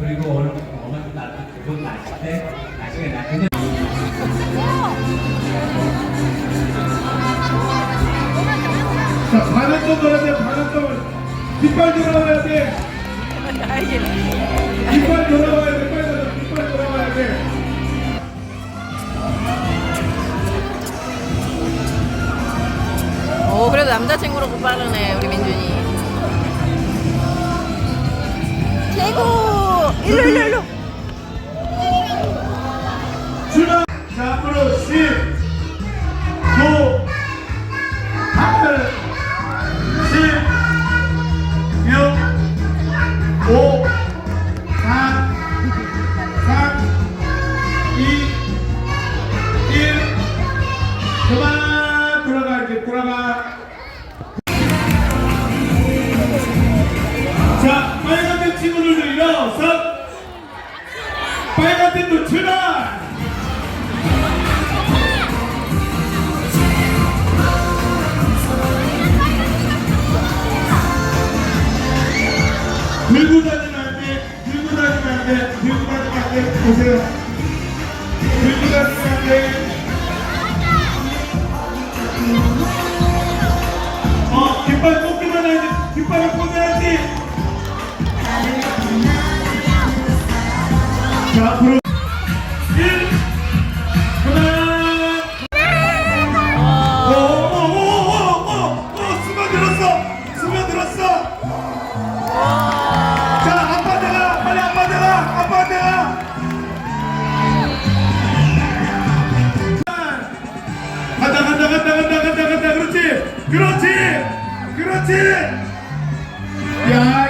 그리고 오늘 어머니 나도 그분 나실 때 나중에 나 근데 자, 반응점 넣어야 돼, 반응점을. 뒷발 돌아와야 돼. 뒷발 돌아와야 돼, 빨리 가자. 뒷발 돌아와야 돼. 오 그래도 남자친구로도 빠르네 우리 민준이 최고 ഇല്ലോ ഇല്ലോ ഇല്ലോ. 보세요. 다니면 안 돼. 어, 깃발 꽂기만 해야지. 깃발을 꽂아야지. 그렇지! 그렇지! 야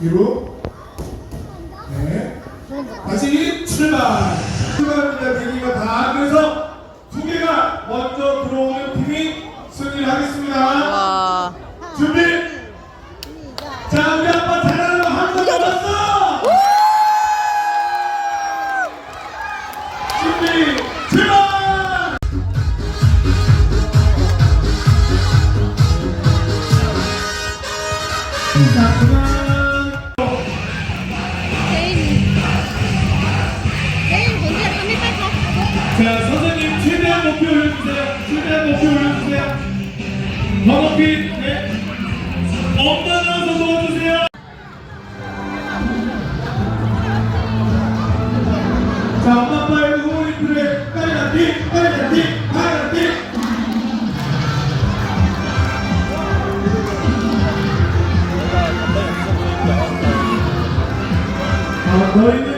뒤로. 네. 다시 출발. 출발합니다. 대기가 다. 그래서 두 개가 먼저 들어오는 팀이 승리를 하겠습니다. 와. 준비. 자, 우리 아빠 잘하는 거 한번 남았어. 준비. 출발. 자, 올려주세요. 최대한 높이 올려주세요. 더 높이. 네.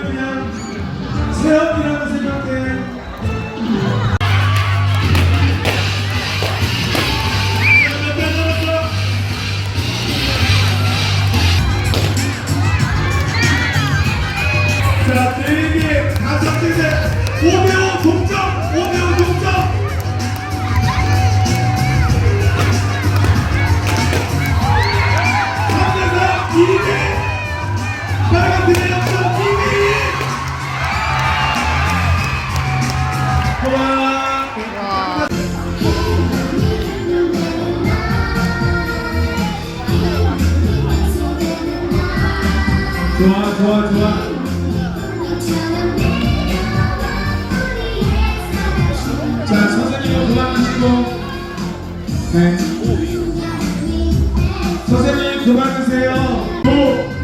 좋아, 좋아, 좋아. 자, 선생님은 그만하시고. 네. 선생님 그만하세요.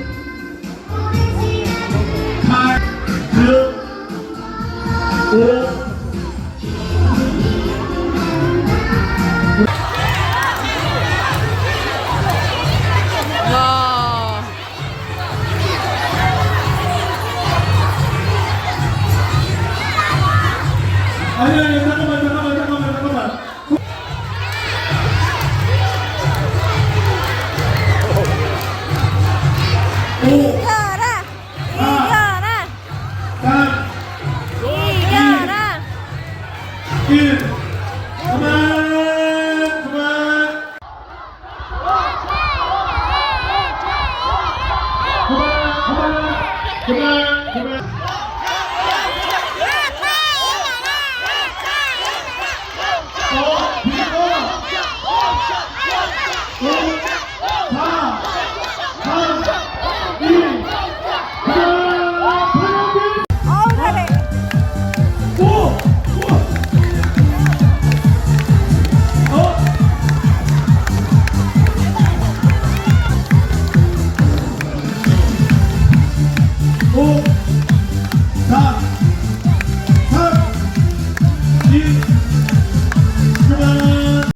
Yeah.